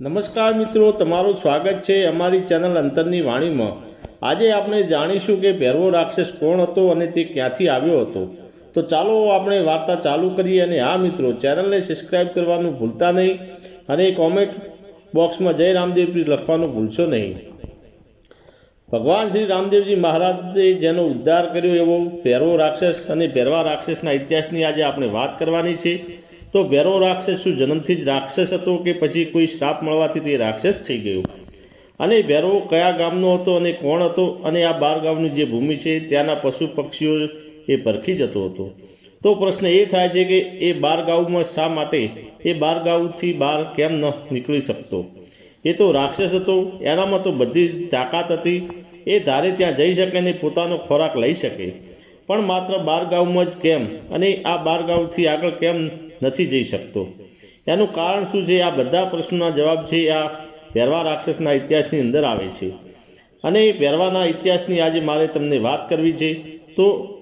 નમસ્કાર મિત્રો, તમારું સ્વાગત છે અમારી ચેનલ અંતરની વાણીમાં. આજે આપણે જાણીશું કે ભેરવો રાક્ષસ કોણ હતો અને તે ક્યાંથી આવ્યો હતો. તો ચાલો આપણે વાર્તા ચાલુ કરીએ અને હા મિત્રો, ચેનલને સબસ્ક્રાઈબ કરવાનું ભૂલતા નહીં અને કોમેન્ટ બોક્સમાં જય રામદેવજી લખવાનું ભૂલશો નહીં. ભગવાન શ્રી રામદેવજી મહારાજે જેનો ઉદ્ધાર કર્યો એવો ભેરવો રાક્ષસ અને ભેરવા રાક્ષસના ઇતિહાસની આજે આપણે વાત કરવાની છે. તો ભેરવો રાક્ષસ શું જન્મથી જ રાક્ષસ હતો કે પછી કોઈ શ્રાપ મળવાથી તે રાક્ષસ થઈ ગયો? અને ભેરવો કયા ગામનો હતો અને કોણ હતો? અને આ બાર ગામની જે ભૂમિ છે, ત્યાંના પશુ પક્ષીઓ એ પરખી જતો હતો. તો પ્રશ્ન એ થાય છે કે એ બાર ગાઉમાં શા માટે? એ બાર ગાઉથી બહાર કેમ ન નીકળી શકતો? એ તો રાક્ષસ હતો, એનામાં તો બધી તાકાત હતી. એ ધારે ત્યાં જઈ શકે અને પોતાનો ખોરાક લઈ શકે. પણ માત્ર બારગાંવમાં જ કેમ? અને આ બારગાંવથી આગળ કેમ નથી જઈ શકતો? એનું કારણ શું છે? આ બધા પ્રશ્નોના જવાબ છે, આ ભેરવા રાક્ષસના ઇતિહાસની અંદર આવે છે. અને ભેરવાના ઇતિહાસની આજે મારે તમને વાત કરવી છે, તો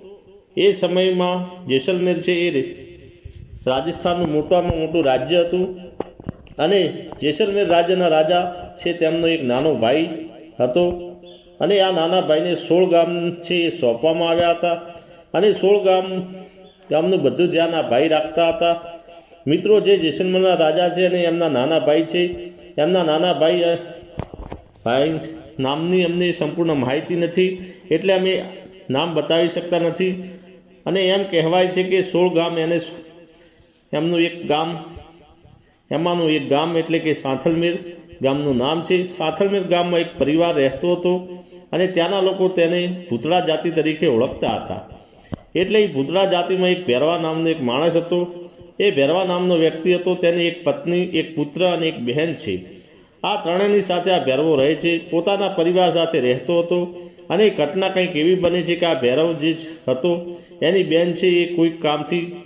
એ સમયમાં જેસલમેર છે, એ રાજસ્થાનનું મોટામાં મોટું રાજ્ય હતું. અને જેસલમેર રાજ્યના રાજા છે, તેમનો એક નાનો ભાઈ હતો. અને આ નાના ભાઈને સોળ ગામ છે એ સોંપવામાં આવ્યા હતા. અને સોળ ગામ, ગામનું બધું ધ્યાન આ ભાઈ રાખતા હતા. મિત્રો, જે જેસલમરના રાજા છે અને એમના નાના ભાઈ છે, એમના નાના ભાઈ ભાઈ નામની અમને સંપૂર્ણ માહિતી નથી, એટલે અમે નામ બતાવી શકતા નથી. અને એમ કહેવાય છે કે સોળ ગામ એને એમનું એક ગામ, એમાંનું એક ગામ એટલે કે સાંથલમેર. ગામનું નામ છે. સાથળમેર ગામમાં એક પરિવાર રહેતો હતો અને ત્યાંના લોકો તેને ભૂતળા જાતિ તરીકે ઓળખતા હતા. એટલે એ ભૂતળા જાતિમાં એક ભેરવા નામનો એક માણસ હતો. એ ભેરવા નામનો વ્યક્તિ હતો. તેની એક પત્ની, એક પુત્ર અને એક બહેન છે. આ ત્રણેયની સાથે આ ભેરવો રહે છે. પોતાના પરિવાર સાથે રહેતો હતો અને એ ઘટના કંઈક એવી બને છે કે આ ભેરવ જે હતો, એની બેન છે એ કોઈક કામથી,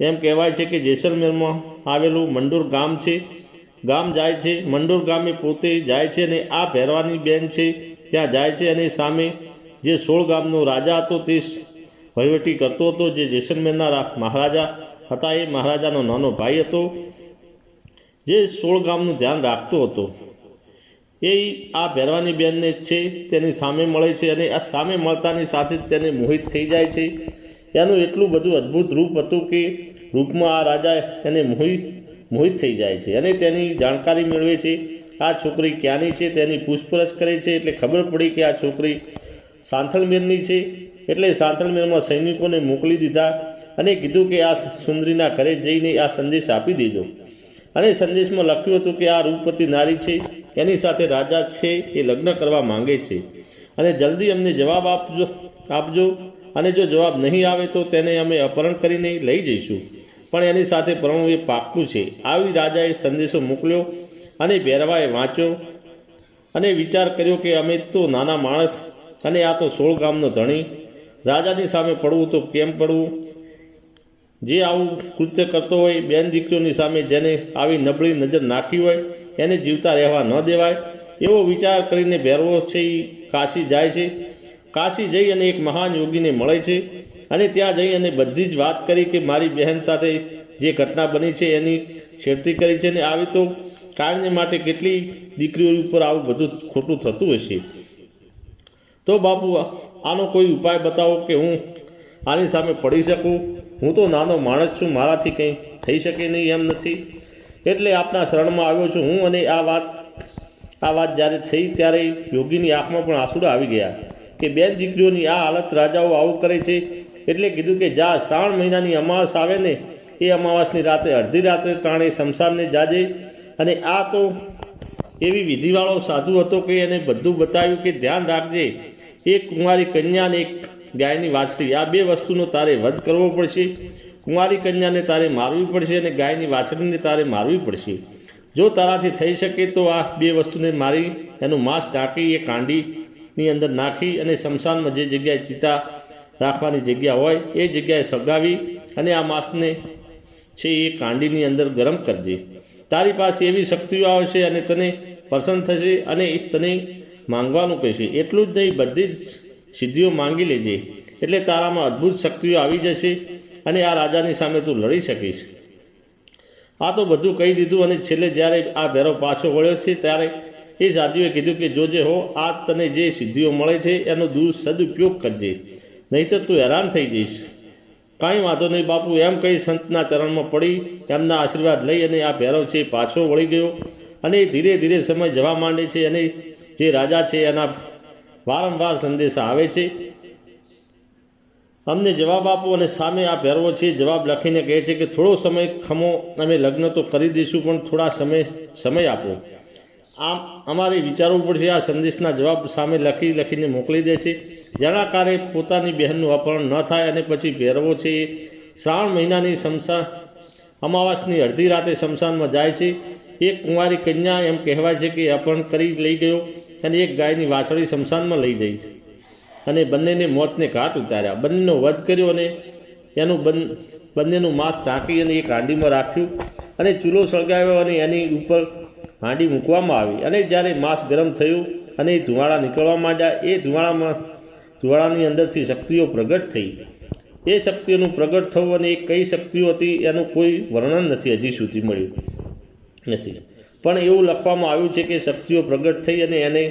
એમ કહેવાય છે કે જેસલમેરમાં આવેલું મંડુર ગામ છે. ગામ જાય છે, મંડોર ગામે પોતે જાય છે અને આ ભેરવાની બેન છે, ત્યાં જાય છે અને સામે જે સોળ ગામનો રાજા હતો તે વહીવટી કરતો હતો, જે જેસલમેરના મહારાજા હતા, એ મહારાજાનો નાનો ભાઈ હતો, જે સોળ ગામનું ધ્યાન રાખતો હતો. એ આ ભેરવાની બેનને છે, તેની સામે મળે છે અને આ સામે મળતાની સાથે જ તેને મોહિત થઈ જાય છે. એનું એટલું બધું અદ્ભુત રૂપ હતું કે રૂપમાં આ રાજા એને મોહિત મોહિત થઈ જાય છે અને તેની જાણકારી મેળવે છે, આ છોકરી ક્યાંની છે, તેની પૂછપરછ કરે છે, એટલે ખબર પડી કે આ છોકરી સાંથલમેરની છે, એટલે સાંથલમેરમાં સૈનિકોને મોકલી દીધા અને કીધું કે આ સુંદરીના ઘરે જઈને આ સંદેશ આપી દેજો. અને સંદેશમાં લખ્યું હતું કે આ રૂપવતી નારી છે, એની સાથે રાજા છે, એ લગ્ન કરવા માંગે છે. અને જલ્દી અમને જવાબ આપજો આપજો, અને જો જવાબ નહીં આવે તો તેને અમે અપહરણ કરીને લઈ જઈશું. પણ એની સાથે પ્રણવ એ પાકું છે. આવી રાજાએ સંદેશો મોકલ્યો અને ભેરવાએ વાંચ્યો અને વિચાર કર્યો કે અમે તો નાના માણસ અને આ તો સોળ ગામનો ધણી. રાજાની સામે પડવું તો કેમ પડવું? જે આવું કૃત્ય કરતો હોય, બેન દીકરીઓની સામે જેને આવી નબળી નજર નાખી હોય, એને જીવતા રહેવા ન દેવાય. એવો વિચાર કરીને ભેરવો છે એ કાશી જાય છે. કાશી જઈ અને એક મહાન યોગીને મળે છે. અને ત્યાં જઈ અને બધી જ વાત કરી કે મારી બહેન સાથે જે ઘટના બની છે એની છેડતી કરી છે અને આવી તો કાયમને માટે કેટલી દીકરીઓ ઉપર આવું બધું ખોટું થતું હશે તો બાપુ, આનો કોઈ ઉપાય બતાવો કે હું આની સામે પડી શકું? હું તો નાનો માણસ છું, મારાથી કંઈ થઈ શકે નહીં એમ નથી. એટલે આપના શરણમાં આવ્યો છું હું અને આ વાત આ વાત જ્યારે થઈ ત્યારે યોગીની આંખમાં પણ આંસુડા આવી ગયા કે બેન દીકરીઓની આ હાલત રાજાઓ આવું કરે છે એટલે કીધું કે જા, શ્રાવણ મહિનાની અમાવાસ આવે ને, એ અમાવાસની રાત્રે અડધી રાત્રે ત્રણે શમશાનને જાજે. અને આ તો એવી વિધિવાળો સાધુ હતો કે એને બધું બતાવ્યું કે ધ્યાન રાખજે. એક કુંવારી કન્યા અને એક ગાયની વાછડી. આ બે વસ્તુનો તારે વધ કરવો પડશે. કુંવારી કન્યાને તારે મારવી પડશે અને ગાયની વાછડીને તારે મારવી પડશે. જો તારાથી થઈ શકે તો આ બે વસ્તુને મારી, એનું માંસ ઢાંકી, એ કાંડીની અંદર નાખી અને શમશાનમાં જે જગ્યાએ ચિતા રાખવાની જગ્યા હોય એ જગ્યાએ સગાવી અને આ માંસને છે એ કાંડીની અંદર ગરમ કરજે. તારી પાસે એવી શક્તિઓ આવશે અને તને પ્રસન્ન થશે અને તને માંગવાનું કહેશે. એટલું જ નહીં, બધી જ સિદ્ધિઓ માંગી લેજે. એટલે તારામાં અદ્ભુત શક્તિઓ આવી જશે અને આ રાજાની સામે તું લડી શકીશ. આ તો બધું કહી દીધું અને છેલ્લે જ્યારે આ ભેરો પાછો વળ્યો છે ત્યારે એ સાધુએ કીધું કે, જોજે હો, આ તને જે સિદ્ધિઓ મળે છે, એનો દૂર સદુપયોગ કરજે. નહીંતર તું હેરાન થઈ જઈશ. કાંઈ વાંધો નહીં બાપુ, એમ કહી સંતના ચરણમાં પડી, એમના આશીર્વાદ લઈ અને આ ભેરવ છે પાછો વળી ગયો. અને ધીરે ધીરે સમય જવા માંડે છે અને જે રાજા છે એના વારંવાર સંદેશા આવે છે. અમને જવાબ આપો અને સામે આ ભેરવો છે જવાબ લખીને કહે છે કે થોડો સમય ખમો, અમે લગ્ન તો કરી દઈશું, પણ થોડા સમય સમય આપો. આમ અમારે વિચારવું પડશે, આ સંદેશના જવાબ સામે લખી લખીને મોકલી દે છે. જેના કારણે પોતાની બહેનનું અપહરણ ન થાય અને પછી ભેરવો છે. એ શ્રાવણ મહિનાની શમશાન અમાવાસની અડધી રાતે શમશાનમાં જાય છે. એક કુંવારી કન્યા એમ કહેવાય છે કે અપહરણ કરી લઈ ગયો અને એક ગાયની વાછડી શમશાનમાં લઈ જઈ અને બંનેને મોતને ઘાટ ઉતાર્યા. બંનેનો વધ કર્યો અને એનું બન, બંનેનું માંસ ઢાંકી અને એક હાંડીમાં રાખ્યું અને ચૂલો સળગાવ્યો અને એની ઉપર હાંડી મૂકવામાં આવી. અને જ્યારે માંસ ગરમ થયું અને એ ધુમાડા નીકળવા માંડ્યા, એ ધુમાડામાં ધુમાડાની અંદરથી શક્તિઓ પ્રગટ થઈ. એ શક્તિઓનું પ્રગટ થવું અને એ કઈ શક્તિઓ હતી એનું કોઈ વર્ણન નથી, હજી સુધી મળ્યું નથી. પણ એવું લખવામાં આવ્યું છે કે શક્તિઓ પ્રગટ થઈ અને એને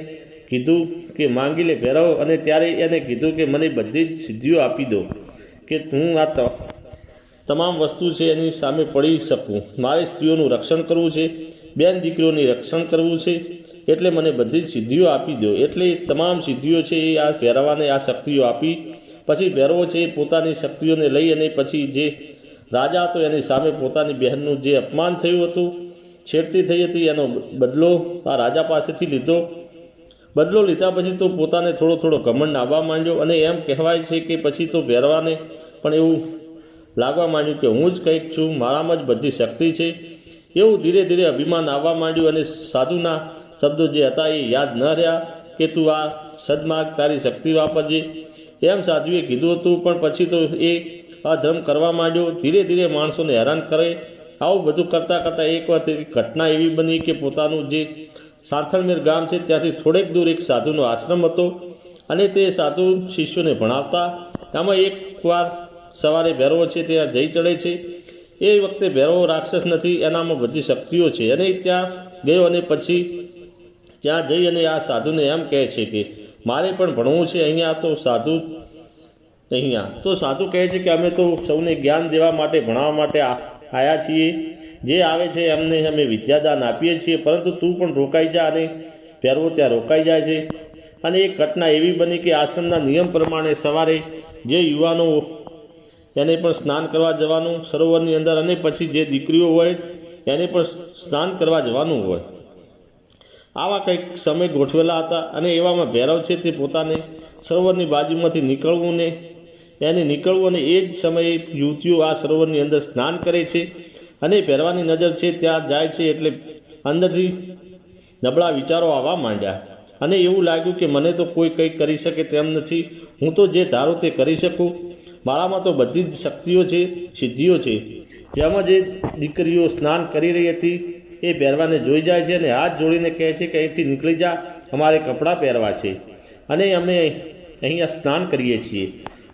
કીધું કે માંગી લે ભેરવ અને ત્યારે એને કીધું કે મને બધી જ સિદ્ધિઓ આપી દો કે હું આ તમામ વસ્તુ છે એની સામે પડી શકું. મારે સ્ત્રીઓનું રક્ષણ કરવું છે. બેન દીકરીઓની રક્ષણ કરવું છે. એટલે મને બધી જ સિદ્ધિઓ આપી દો. એટલે તમામ સિદ્ધિઓ છે એ આ પહેરવાને આ શક્તિઓ આપી. પછી પહેરવો છે એ પોતાની શક્તિઓને લઈ અને પછી જે રાજા હતો એની સામે પોતાની બહેનનું જે અપમાન થયું હતું, છેડતી થઈ હતી, એનો બદલો આ રાજા પાસેથી લીધો. બદલો લીધા પછી તો પોતાને થોડો થોડો ઘમંડ આવવા માંડ્યો અને એમ કહેવાય છે કે પછી તો પહેરવાને પણ એવું લાગવા માંડ્યું કે હું જ કંઈક છું, મારામાં જ બધી શક્તિ છે. એવું ધીરે ધીરે અભિમાન આવવા માંડ્યું અને સાધુના શબ્દો જે હતા એ યાદ ન રહ્યા કે તું આ સદમાર્ગ તારી શક્તિ વાપરજે. એમ સાધુએ કીધું હતું, પણ પછી તો એ અધર્મ કરવા માંડ્યો. ધીરે ધીરે માણસોને હેરાન કરે. આવું બધું કરતાં કરતાં એક એક ઘટના એવી બની કે પોતાનું જે સાંથળમેર ગામ છે ત્યાંથી થોડેક દૂર એક સાધુનો આશ્રમ હતો અને તે સાધુ શિષ્યોને ભણાવતા. આમાં એકવાર સવારે ભેરવો છે, ત્યાં જઈ ચડે છે. એ વખતે ભેરવો રાક્ષસ નથી, એનામાં બધી શક્તિઓ છે. અને ત્યાં ગયો અને પછી ત્યાં જઈ અને આ સાધુને એમ કહે છે કે, મારે પણ ભણવું છે, અહીંયા તો સાધુ અહીંયા તો સાધુ કહે છે કે, અમે તો સૌને જ્ઞાન દેવા માટે, ભણાવવા માટે આવ્યા છીએ. જે આવે છે, એમને અમે વિદ્યાદાન આપીએ છીએ, પરંતુ તું પણ રોકાઈ જા અને પહેરવો ત્યાં રોકાઈ જાય છે. અને એક ઘટના એવી બની કે આશ્રમના નિયમ પ્રમાણે સવારે જે યુવાનો એને પણ સ્નાન કરવા જવાનું સરોવરની અંદર અને પછી જે દીકરીઓ હોય એને પણ સ્નાન કરવા જવાનું હોય. આવા કંઈક સમય ગોઠવેલા હતા અને એવામાં ભૈરવ છે તે પોતાને સરોવરની બાજુમાંથી નીકળવું ને એને નીકળવું અને એ જ સમયે યુવતીઓ આ સરોવરની અંદર સ્નાન કરે છે અને પહેરવાની નજર છે ત્યાં જાય છે એટલે અંદરથી નબળા વિચારો આવવા માંડ્યા. અને એવું લાગ્યું કે મને તો કોઈ કંઈક કરી શકે તેમ નથી, હું તો જે ધારું તે કરી શકું. મારામાં તો બધી જ શક્તિઓ છે, સિદ્ધિઓ છે. જેમાં જે દીકરીઓ સ્નાન કરી રહી હતી, એ પહેરવાને જોઈ જાય છે અને હાથ જોડીને કહે છે કે અહીંથી નીકળી જા, અમારે કપડાં પહેરવા છે. અને અમે અહીંયા સ્નાન કરીએ છીએ.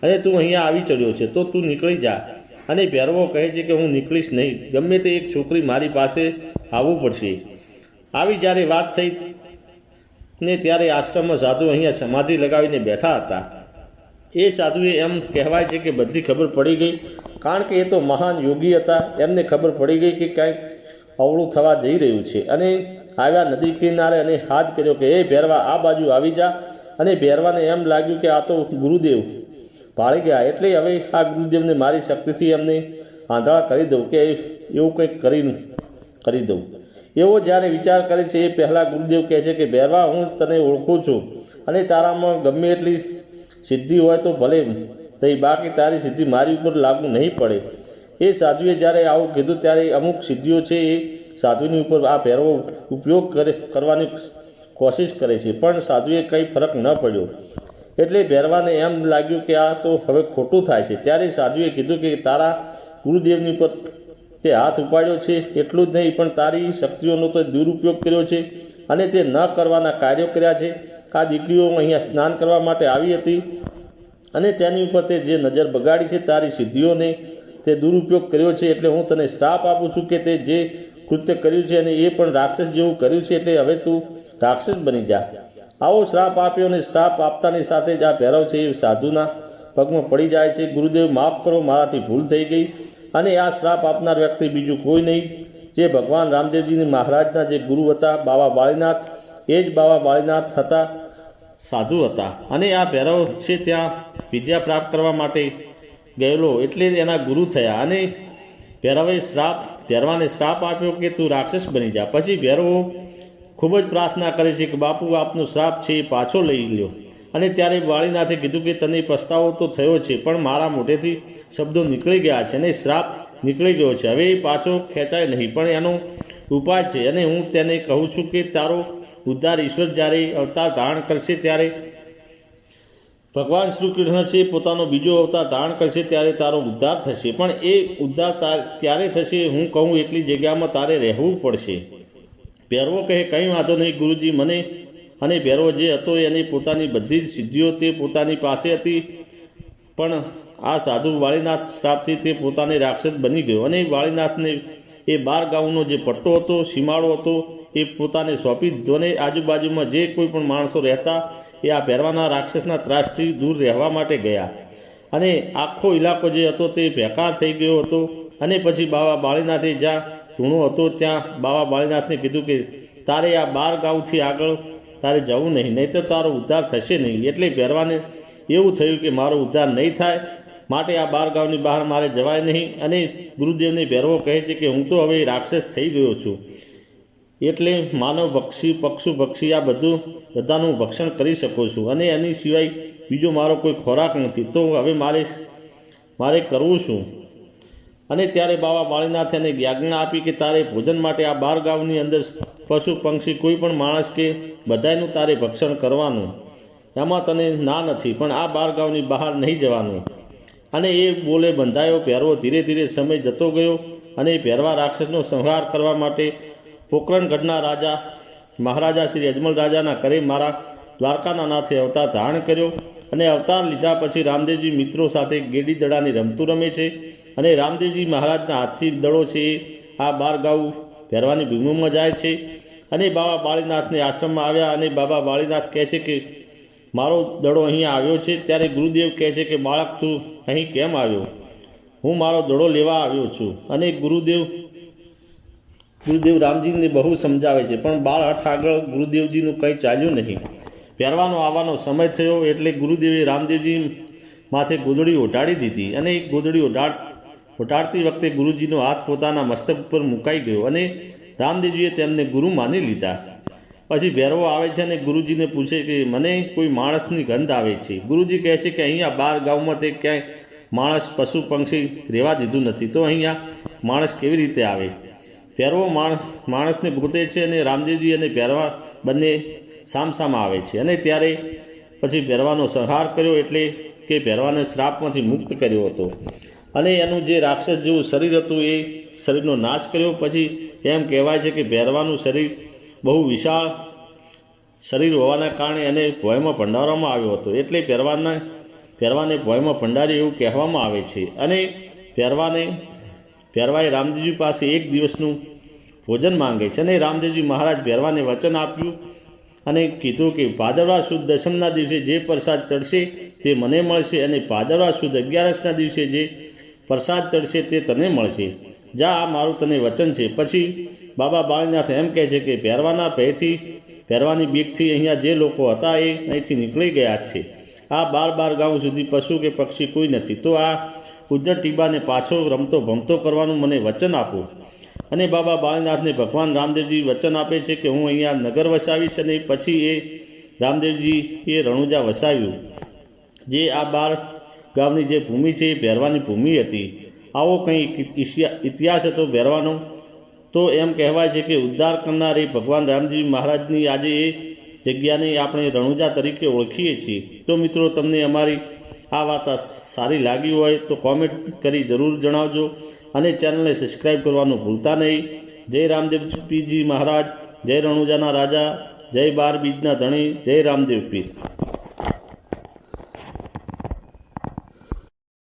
અને તું અહીંયા આવી ચડ્યો છે, તો તું નીકળી જા. અને પહેરવો કહે છે કે હું નીકળીશ નહીં. ગમે તે એક છોકરી મારી પાસે આવવું પડશે. આવી જ્યારે વાત થઈ ને ત્યારે આશ્રમમાં સાધુ અહીંયા સમાધિ લગાવીને બેઠા હતા. એ સાધુએ એમ કહેવાય છે કે બધી ખબર પડી ગઈ. કારણ કે એ તો મહાન યોગી હતા. એમને ખબર પડી ગઈ કે કાંઈક અવળું થવા જઈ રહ્યું છે. અને આવ્યા નદી કિનારે અને હાથ કર્યો કે, એ ભેરવા, આ બાજુ આવી જા. અને ભેરવાને એમ લાગ્યું કે, આ તો ગુરુદેવ ભાળી ગયા. એટલે હવે આ ગુરુદેવને મારી શક્તિથી એમને આંધળા કરી દઉં કે એવું કંઈક કરી કરી દઉં. એવો જ્યારે વિચાર કરે છે, એ પહેલાં ગુરુદેવ કહે છે કે, ભેરવા, હું તને ઓળખું છું અને તારામાં ગમે એટલી સિદ્ધિ હોય તો ભલે. થઈ બાકી તારી સિદ્ધિ મારી ઉપર લાગુ નહીં પડે. એ સાધુએ જ્યારે આવું કીધું ત્યારે અમુક સિદ્ધિઓ છે એ સાધુની ઉપર આ ભેરવો ઉપયોગ કરે, કરવાની કોશિશ કરે છે. પણ સાધુએ કંઈ ફરક ન પડ્યો. એટલે ભેરવાને એમ લાગ્યું કે આ તો હવે ખોટું થાય છે. ત્યારે સાધુએ કીધું કે તારા ગુરુદેવની ઉપર તે હાથ ઉપાડ્યો છે. એટલું જ નહીં, પણ તારી શક્તિઓનો તો દુરુપયોગ કર્યો છે અને તે ન કરવાના કાર્યો કર્યા છે. આ દીકરીઓ અહીંયા સ્નાન કરવા માટે આવી હતી અને તેની ઉપર તે જે નજર બગાડી છે તારી સિદ્ધિઓને તે દુરુપયોગ કર્યો છે એટલે હું તને શ્રાપ આપું છું કે તે જે કૃત્ય કર્યું છે અને એ પણ રાક્ષસ જેવું કર્યું છે એટલે હવે તું રાક્ષસ બની જા. આવો શ્રાપ આપ્યો અને શ્રાપ આપતાની સાથે જ આ ભૈરવ છે એ સાધુના પગમાં પડી જાય છે, ગુરુદેવ, માફ કરો, મારાથી ભૂલ થઈ ગઈ. અને આ શ્રાપ આપનાર વ્યક્તિ બીજું કોઈ નહીં. જે ભગવાન રામદેવજીની મહારાજના જે ગુરુ હતા બાબા બાળીનાથ એ જ બાબા બાળીનાથ હતા, સાધુ હતા. અને આ ભૈરવ છે ત્યાં વિદ્યા પ્રાપ્ત કરવા માટે ગયેલો એટલે એના ગુરુ થયા. અને ભૈરવે શ્રાપ, ભૈરવાને શ્રાપ આપ્યો કે તું રાક્ષસ બની જા. પછી ભૈરવો ખૂબ જ પ્રાર્થના કરે છે કે બાપુ, આપનો શ્રાપ છે એ પાછો લઈ લ્યો. અને ત્યારે વાળીનાથે કીધું કે તને પસ્તાવો તો થયો છે, પણ મારા મોઢેથી શબ્દો નીકળી ગયા છે અને શ્રાપ નીકળી ગયો છે. હવે એ પાછો ખેંચાય નહીં, પણ એનો ઉપાય છે. અને હું તેને કહું છું કે તારો ઉદ્ધાર ઈશ્વર જ્યારે અવતાર ધારણ કરશે ત્યારે ભગવાન શ્રી કૃષ્ણ છે, પોતાનો બીજો અવતાર ધારણ કરશે ત્યારે તારો ઉદ્ધાર થશે. પણ એ ઉદ્ધાર ત્યારે થશે હું કહું એટલી જગ્યામાં તારે રહેવું પડશે. ભેરવો કહે, કંઈ વાંધો નહીં ગુરુજી, મને અને ભેરવો જે હતો એની પોતાની બધી જ સિદ્ધિઓ તે પોતાની પાસે હતી. પણ આ સાધુ વાળીનાથ શ્રાપથી તે પોતાને રાક્ષસ બની ગયો અને વાળીનાથને એ બાર ગાઉનો જે પટ્ટો હતો, સીમાડો હતો, એ પોતાને સોંપી દીધો અને આજુબાજુમાં જે કોઈ પણ માણસો રહેતા, એ આ પહેરવાના રાક્ષસના ત્રાસથી દૂર રહેવા માટે ગયા. અને આખો ઇલાકો જે હતો તે બેકાર થઈ ગયો હતો. અને પછી બાબા બાળીનાથે જ્યાં ધૂણો હતો, ત્યાં બાબા બાળીનાથને કીધું કે, તારે આ બાર ગાઉથી આગળ તારે જવું નહીં નહીં તો તારો ઉદ્ધાર થશે નહીં. એટલે પહેરવાને એવું થયું કે મારો ઉદ્ધાર નહીં થાય માટે આ બાર ગામની બહાર મારે જવાય નહીં અને ગુરુદેવને ભેરવો કહે છે કે હું તો હવે રાક્ષસ થઈ ગયો છું. એટલે માનવ પક્ષી પક્ષુ પક્ષી આ બધું બધાનું ભક્ષણ કરી શકું છું અને એની સિવાય બીજો મારો કોઈ ખોરાક નથી. તો હવે મારે મારે કરવું શું? અને ત્યારે બાબા બાળીનાથે એને આજ્ઞા આપી કે તારે ભોજન માટે આ બાર ગામની અંદર પશુ પક્ષી કોઈ પણ માણસ કે બધાયનું તારે ભક્ષણ કરવાનું. એમાં તને ના નથી, પણ આ બાર ગામની બહાર નહીં જવાનું. અને એ બોલે, બંધાયો પહેરવો. ધીરે ધીરે સમય જતો ગયો અને એ પહેરવા રાક્ષસનો સંહાર કરવા માટે પોકરણગઢના રાજા, મહારાજા શ્રી અજમલ રાજાના કરે મારા દ્વારકાના નાથે અવતાર ધારણ કર્યો અને અવતાર લીધા પછી રામદેવજી મિત્રો સાથે ગેડી દડાની રમતું રમે છે અને રામદેવજી મહારાજના હાથથી દડો છે આ બાર ગાઉ પહેરવાની ભૂમિમાં જાય છે અને બાબા બાળીનાથને આશ્રમમાં આવ્યા અને બાબા બાળીનાથ કહે છે કે મારો દડો અહીંયા આવ્યો છે, ત્યારે ગુરુદેવ કહે છે કે, બાળક, તું અહીં કેમ આવ્યો? હું મારો દડો લેવા આવ્યો છું. અને ગુરુદેવ ગુરુદેવ રામજીને બહુ સમજાવે છે, પણ બાળ હઠ આગળ ગુરુદેવજીનું કંઈ ચાલ્યું નહીં. પહેરવાનો આવવાનો સમય થયો એટલે ગુરુદેવે રામદેવજી માથે ગોદડી ઓઢાડી દીધી અને એ ગોદડી ઓઢાડ, ઓઢાડતી વખતે ગુરુજીનો હાથ પોતાના મસ્તક ઉપર મુકાઈ ગયો અને રામદેવજીએ તેમને ગુરુ માની લીધા. પછી ભેરવો આવે છે અને ગુરુજીને પૂછે કે મને કોઈ માણસની ગંધ આવે છે? ગુરુજી કહે છે કે અહીંયા બાર ગામમાં તે ક્યાંય માણસ, પશુ પંક્ષી રહેવા દીધું નથી. તો અહીંયા માણસ કેવી રીતે આવે? પહેરવો માણસ, માણસને ભૂતે છે અને રામદેવજી અને પહેરવા બંને સામસામ આવે છે. અને ત્યારે પછી પહેરવાનો સંહાર કર્યો એટલે કે પહેરવાને શ્રાપમાંથી મુક્ત કર્યો હતો. અને એનું જે રાક્ષસ જેવું શરીર હતું એ શરીરનો નાશ કર્યો. પછી એમ કહેવાય છે કે ભેરવાનું શરીર બહુ વિશાળ શરીર હોવાના કારણે એને ભોયમાં ભંડારવામાં આવ્યો હતો. એટલે પહેરવાના, પહેરવાને ભોયમાં ભંડારી એવું કહેવામાં આવે છે. અને પહેરવાને, પહેરવાએ રામદેવજી પાસે એક દિવસનું ભોજન માંગે છે અને રામદેવજી મહારાજ પહેરવાને વચન આપ્યું અને કીધું કે ભાદરવા સુદ દશમના દિવસે જે પ્રસાદ ચડશે તે મને મળશે અને ભાદરવા સુદ અગિયારસના દિવસે જે પ્રસાદ ચડશે તે તને મળશે. જા, આ મારું તને વચન છે. પછી બાબા બાળીનાથ એમ કહે છે કે, પહેરવાના ભયથી પહેરવાની બીકથી અહીંયા જે લોકો હતા એ અહીંથી નીકળી ગયા છે. આ બાર બાર ગામ સુધી પશુ કે પક્ષી કોઈ નથી. તો આ ઉજ્જર ટીબાને પાછો રમતો ભમતો કરવાનું મને વચન આપો. અને બાબા બાળનાથને ભગવાન રામદેવજી વચન આપે છે કે, હું અહીંયા નગર વસાવીશ અને પછી એ રામદેવજી એ રણુજા વસાવ્યું. જે આ બાર ગામની જે ભૂમિ છે એ પહેરવાની ભૂમિ હતી. આવો કંઈ ઇતિહાસ- હતો ભેરવાનો, તો એમ કહેવાય છે કે ઉદ્ધાર કરનાર ભગવાન રામજી મહારાજની આજે એ જગ્યાને આપણે રણુજા તરીકે ઓળખીએ છીએ. તો મિત્રો, તમને અમારી આ વાર્તા સારી લાગી હોય તો કોમેન્ટ કરી જરૂર જણાવજો અને ચેનલને સબસ્ક્રાઈબ કરવાનું ભૂલતા નહીં. જય રામદેવ પીજી મહારાજ, જય રણુજાના રાજા, જય બાર બીજના ધણી, જય રામદેવ પીર.